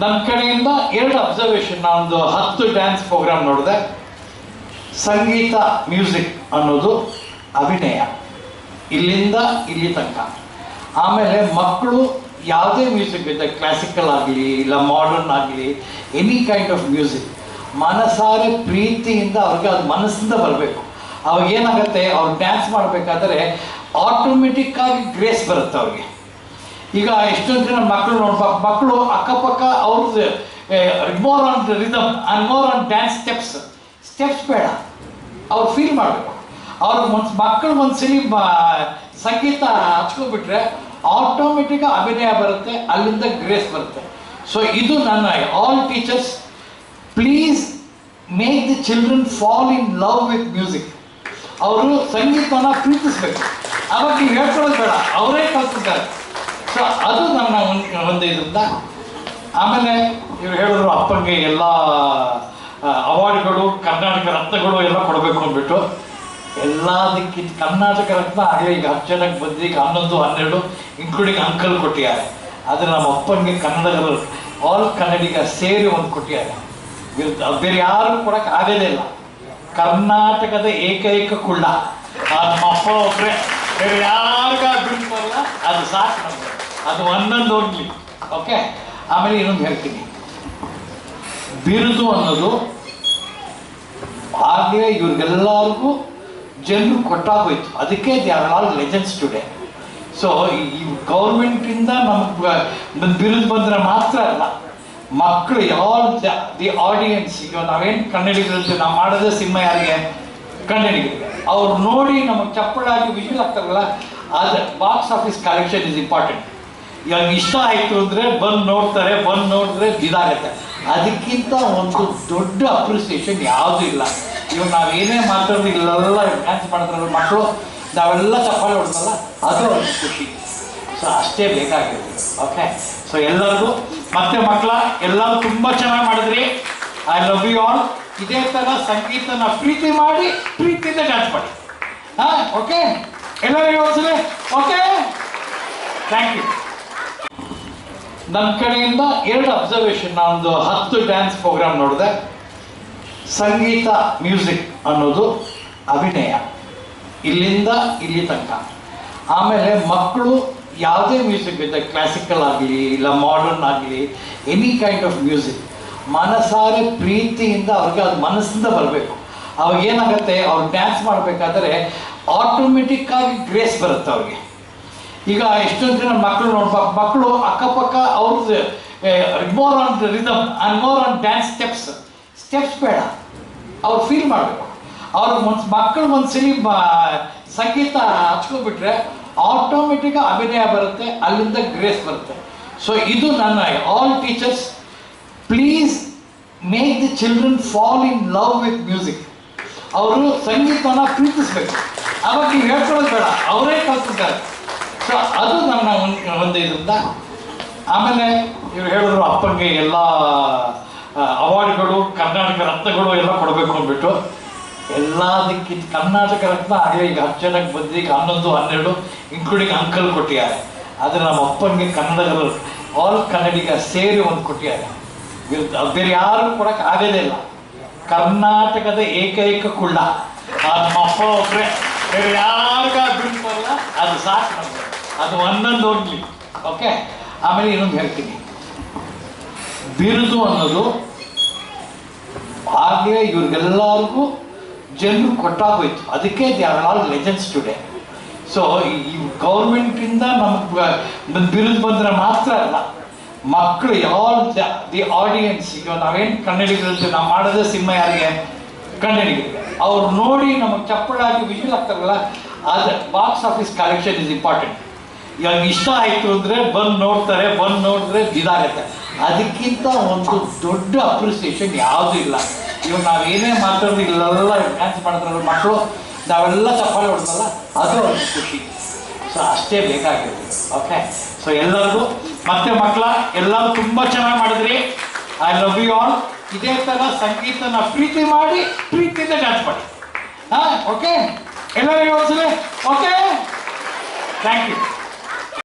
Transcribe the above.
ನನ್ನ ಕಡೆಯಿಂದ ಎರಡು ಅಬ್ಸರ್ವೇಷನ್ ನಾನೊಂದು ಹತ್ತು ಡ್ಯಾನ್ಸ್ ಪ್ರೋಗ್ರಾಮ್ ನೋಡಿದೆ. ಸಂಗೀತ ಮ್ಯೂಸಿಕ್ ಅನ್ನೋದು ಅಭಿನಯ. ಇಲ್ಲಿಂದ ಇಲ್ಲಿ ತನಕ. ಆಮೇಲೆ ಮಕ್ಕಳು ಯಾವುದೇ ಮ್ಯೂಸಿಕ್ ಇದೆ ಕ್ಲಾಸಿಕಲ್ ಆಗಲಿ, ಇಲ್ಲ ಮಾಡರ್ನ್ ಆಗಲಿ ಎನಿ ಕೈಂಡ್ ಆಫ್ ಮ್ಯೂಸಿಕ್ ಮನಸಾರೆ ಪ್ರೀತಿಯಿಂದ ಅವ್ರಿಗೆ ಅದು ಮನಸ್ಸಿಂದ ಬರಬೇಕು. ಅವಾಗ ಏನಾಗುತ್ತೆ, ಅವ್ರು ಡ್ಯಾನ್ಸ್ ಮಾಡಬೇಕಾದ್ರೆ ಆಟೋಮೆಟಿಕ್ಕಾಗಿ ಗ್ರೇಸ್ ಬರುತ್ತೆ ಅವ್ರಿಗೆ. ಈಗ ಎಷ್ಟೊಂದು ಜನ ಮಕ್ಕಳು ನೋಡ್ಬೇಕು ಮಕ್ಕಳು ಅಕ್ಕಪಕ್ಕ ಅವ್ರದ್ದು more on rhythm and more on dance steps steps ಬೇಡ. ಅವ್ರು ಫೀಲ್ ಮಾಡಬೇಕು. ಅವ್ರ ಒಂದು ಮಕ್ಕಳು ಒಂದ್ಸಲಿ ಮ- ಸಂಗೀತ ಹಚ್ಕೊಂಡ್ಬಿಟ್ರೆ ಆಟೋಮೆಟಿಕ್ ಅಭಿನಯ ಬರುತ್ತೆ, ಅಲ್ಲಿಂದ ಗ್ರೇಸ್ ಬರುತ್ತೆ. ಸೊ ಇದು ನನ್ನ all teachers please make the children fall in love with music ಅವರು ಸಂಗೀತನ ಪ್ರೀತಿಸ್ಬೇಕು. ಅವಾಗ ನೀವು ಹೇಳ್ಕೊಳ್ಳೋದು ಬೇಡ. ಅವರೇ ಕಲ್ತಿದ್ದಾರೆ. ಸೊ ಅದು ನನ್ನ ಒಂದು ಇದರಿಂದ. ಆಮೇಲೆ ಇವ್ರು ಹೇಳಿದ್ರು ಅಪ್ಪನಿಗೆ ಎಲ್ಲ ಅವಾರ್ಡ್ಗಳು, ಕರ್ನಾಟಕ ರತ್ನಗಳು ಎಲ್ಲ ಕೊಡಬೇಕು ಅಂದ್ಬಿಟ್ಟು. ಎಲ್ಲದಕ್ಕಿಂತ ಕರ್ನಾಟಕ ರತ್ನ ಆಗಲೇ ಈಗ ಹತ್ತು ಜನಕ್ಕೆ ಬಂದು ಈಗ ಹನ್ನೊಂದು, ಹನ್ನೆರಡು ಇನ್ಕ್ಲೂಡಿಂಗ್ ಅಂಕಲ್ ಕೊಟ್ಟಿದ್ದಾರೆ. ಆದರೆ ನಮ್ಮ ಅಪ್ಪನಿಗೆ ಕನ್ನಡಗಳು ಆಲ್ ಕನ್ನಡಿಗ ಸೇರಿ ಒಂದು ಕೊಟ್ಟಿದ್ದಾರೆ. ಬೇರೆ ಯಾರು ಕೊಡಕ್ಕೆ ಆಗದೇ ಇಲ್ಲ. ಕರ್ನಾಟಕದ ಏಕೈಕ ಕುಳ್ಳ. ನಮ್ಮ ಅಪ್ಪ ಒಬ್ಬರೇ ಬೇರೆ ಬರಲ್ಲ ಅದು ಸಾಕು ನಮಗೆ. ಅದು ಒಂದೊಂದು ಹೋಗ್ಲಿ. ಓಕೆ ಆಮೇಲೆ ಇನ್ನೊಂದು ಹೇಳ್ತೀನಿ. ಬಿರುದು ಅನ್ನೋದು ಆಗಲೇ ಇವ್ರಿಗೆಲ್ಲರಿಗೂ ಜನರು ಕೊಟ್ಟಾಗೋಯ್ತು ಅದಕ್ಕೆ they are all legends today so ಈ ಗೌರ್ಮೆಂಟಿಂದ ನಮಗೆ ಬಿರುದು ಬಂದರೆ ಮಾತ್ರ ಅಲ್ಲ ಮಕ್ಕಳು ಆಲ್ ದಿ ಆಡಿಯನ್ಸ್ ಈಗ ನಾವೇನು ಕನ್ನಡಿಗರಂತೆ ನಾವು ಮಾಡೋದೇ ಸಿನಿಮಾ ಯಾರಿಗೆ? ಕನ್ನಡಿಗರಿಗೆ ಅವ್ರು ನೋಡಿ ನಮಗೆ ಚಪ್ಪಳಾಗಿ ವಿಷಯ ಆಗ್ತಾರಲ್ಲ ಅದು box office collection is important ಇವಾಗ ಇಷ್ಟ ಆಯಿತು ಅಂದರೆ ಬಂದು ನೋಡ್ತಾರೆ, ಬಂದು ನೋಡಿದ್ರೆ ಇದಾಗತ್ತೆ. ಅದಕ್ಕಿಂತ ಒಂದು ದೊಡ್ಡ ಅಪ್ರಿಸಿಯೇಷನ್ ಯಾವುದೂ ಇಲ್ಲ. ಇವಾಗ ನಾವೇನೇ ಮಾತಾಡೋದು ಇಲ್ಲೆಲ್ಲ ಡ್ಯಾನ್ಸ್ ಮಾಡಿದ್ರಲ್ಲ ಮಕ್ಕಳು ನಾವೆಲ್ಲ ಚಪ್ಪಾಳೆ ಹೊಡ್ತಲ್ಲ, ಅದು ಒಂದು ಖುಷಿ. ಸೊ ಅಷ್ಟೇ ಬೇಕಾಗಿರೋದು ಓಕೆ ಸೊ ಎಲ್ಲರಿಗೂ, ಮತ್ತೆ ಮಕ್ಕಳ, ಎಲ್ಲರೂ ತುಂಬ ಚೆನ್ನಾಗಿ ಮಾಡಿದ್ರಿ. ಐ ಲವ್ ಯು ಆಲ್ ಇದೇ ಥರ ಸಂಗೀತನ ಪ್ರೀತಿ ಮಾಡಿ, ಪ್ರೀತಿಯಿಂದ ಡ್ಯಾನ್ಸ್ ಮಾಡಿ. ಹಾಂ ಓಕೆ ಎಲ್ಲರಿಗೂ ಓಕೆ ಥ್ಯಾಂಕ್ ಯು ನನ್ನ ಕಡೆಯಿಂದ ಎರಡು ಅಬ್ಸರ್ವೇಷನ್ ನಾನೊಂದು ಹತ್ತು ಡ್ಯಾನ್ಸ್ ಪ್ರೋಗ್ರಾಮ್ ನೋಡಿದೆ. ಸಂಗೀತ ಮ್ಯೂಸಿಕ್ ಅನ್ನೋದು ಅಭಿನಯ. ಇಲ್ಲಿಂದ ಇಲ್ಲಿ ತನಕ. ಆಮೇಲೆ ಮಕ್ಕಳು ಯಾವುದೇ ಮ್ಯೂಸಿಕ್ ಇದೆ ಕ್ಲಾಸಿಕಲ್ ಆಗಲಿ, ಇಲ್ಲ ಮಾಡರ್ನ್ ಆಗಲಿ ಎನಿ ಕೈಂಡ್ ಆಫ್ ಮ್ಯೂಸಿಕ್ ಮನಸಾರೆ ಪ್ರೀತಿಯಿಂದ ಅವ್ರಿಗೆ ಅದು ಮನಸ್ಸಿಂದ ಬರಬೇಕು. ಅವಾಗ ಏನಾಗುತ್ತೆ, ಅವ್ರು ಡ್ಯಾನ್ಸ್ ಮಾಡಬೇಕಾದ್ರೆ ಆಟೋಮೆಟಿಕ್ಕಾಗಿ ಗ್ರೇಸ್ ಬರುತ್ತೆ ಅವ್ರಿಗೆ. ಈಗ ಎಷ್ಟೊಂದು ಜನ ಮಕ್ಕಳು ನೋಡ್ಬೇಕು ಮಕ್ಕಳು ಅಕ್ಕಪಕ್ಕ ಅವ್ರದ್ದು more on rhythm and more on dance steps steps ಬೇಡ. ಅವ್ರು ಫೀಲ್ ಮಾಡಬೇಕು. ಅವ್ರ ಮನ್ಸು ಮಕ್ಕಳು ಮನಸ್ಸಲ್ಲಿ ಸಂಗೀತ ಹಚ್ಕೊಬಿಟ್ರೆ ಆಟೋಮೆಟಿಕ್ ಅಭಿನಯ ಬರುತ್ತೆ, ಅಲ್ಲಿಂದ ಗ್ರೇಸ್ ಬರುತ್ತೆ. ಸೊ ಇದು ನನ್ನ all teachers please make the children fall in love with music ಅವರು ಸಂಗೀತನ ಪ್ರೀತಿಸ್ಬೇಕು. ಅವಾಗ ನೀವು ಹೇಳ್ಕೊಳ್ಳೋದು ಬೇಡ, ಅವರೇ ಕಲ್ತಿದ್ದಾರೆ. ಸೊ ಅದು ನನ್ನ ಒಂದು ಇದರಿಂದ. ಆಮೇಲೆ ಇವ್ರು ಹೇಳಿದ್ರು ಅಪ್ಪನಿಗೆ ಎಲ್ಲ ಅವಾರ್ಡ್ಗಳು, ಕರ್ನಾಟಕ ರತ್ನಗಳು ಎಲ್ಲ ಕೊಡಬೇಕು ಅಂದ್ಬಿಟ್ಟು. ಎಲ್ಲದಕ್ಕಿಂತ ಕರ್ನಾಟಕ ರತ್ನ ಆಗಲೇ ಈಗ ಹತ್ತು ಜನಕ್ಕೆ ಬಂದು ಈಗ ಹನ್ನೊಂದು, ಹನ್ನೆರಡು ಇನ್ಕ್ಲೂಡಿಂಗ್ ಅಂಕಲ್ ಕೊಟ್ಟಿದ್ದಾರೆ. ಆದರೆ ನಮ್ಮ ಅಪ್ಪನಿಗೆ ಕನ್ನಡಗಳು ಆಲ್ ಕನ್ನಡಿಗ ಸೇರಿ ಒಂದು ಕೊಟ್ಟಿದ್ದಾರೆ. ಬೇರೆ ಯಾರು ಕೊಡಕ್ಕೆ ಆಗೋದೇ ಇಲ್ಲ. ಕರ್ನಾಟಕದ ಏಕೈಕ ಕುಳ್ಳ. ನಮ್ಮ ಅಪ್ಪ ಒಬ್ಬರೇ ಬೇರೆ ಬರಲ್ಲ ಅದು ಸಾಕು ಅದು ಒಂದೊಂದು ಹೋಗ್ಲಿ. ಓಕೆ ಆಮೇಲೆ ಇನ್ನೊಂದು ಹೇಳ್ತೀನಿ. ಬಿರುದು ಅನ್ನೋದು ಹಾಗೆ ಇವ್ರಿಗೆಲ್ಲರಿಗೂ ಜನರು ಕೊಟ್ಟಾಗೋಯ್ತು. ಅದಕ್ಕೆ they are all legends today so ಈ ಗೌರ್ಮೆಂಟಿಂದ ನಮಗೆ ಬಿರುದು ಬಂದರೆ ಮಾತ್ರ ಅಲ್ಲ ಮಕ್ಕಳು ಯಾವ ದಿ ಆಡಿಯನ್ಸ್ ಈಗ ನಾವೇನು ಕನ್ನಡಿಗರಂತೆ ನಾವು ಮಾಡೋದೇ ಸಿನಿಮಾ ಯಾರಿಗೆ? ಕನ್ನಡಿಗರಿಗೆ ಅವ್ರು ನೋಡಿ ನಮಗೆ ಚಪ್ಪಳಾಗಿ ವಿಷಯ ಆಗ್ತಾರಲ್ಲ, ಅದು box office collection is important ಇವಾಗ ಇಷ್ಟ ಆಯಿತು ಅಂದರೆ ಬಂದು ನೋಡ್ತಾರೆ, ಬಂದು ನೋಡಿದ್ರೆ ಇದಾಗತ್ತೆ. ಅದಕ್ಕಿಂತ ಒಂದು ದೊಡ್ಡ ಅಪ್ರಿಸಿಯೇಷನ್ ಯಾವುದೂ ಇಲ್ಲ. ಇವಾಗ ನಾವೇನೇ ಮಾತಾಡೋದು ಇಲ್ಲೆಲ್ಲ ಡ್ಯಾನ್ಸ್ ಮಾಡಿದ್ರಲ್ಲ ಮಕ್ಕಳು ನಾವೆಲ್ಲ ಚಪ್ಪಾಳೆ ಹೊಡ್ದಲ್ಲ ಅದು ಒಂದು ಖುಷಿ. ಸೊ ಅಷ್ಟೇ ಬೇಕಾಗಿರೋದು. ಓಕೆ ಸೊ ಎಲ್ಲರಿಗೂ, ಮತ್ತೆ ಮಕ್ಕಳ, ಎಲ್ಲರೂ ತುಂಬ ಚೆನ್ನಾಗಿ ಮಾಡಿದ್ರಿ. ಐ ಲವ್ ಯು ಆಲ್ ಇದೇ ಥರ ಸಂಗೀತನ ಪ್ರೀತಿ ಮಾಡಿ, ಪ್ರೀತಿಯಿಂದ ಡ್ಯಾನ್ಸ್ ಮಾಡಿ. ಹಾಂ ಓಕೆ ಎಲ್ಲರಿಗೂ ಓಕೆ ಥ್ಯಾಂಕ್ ಯು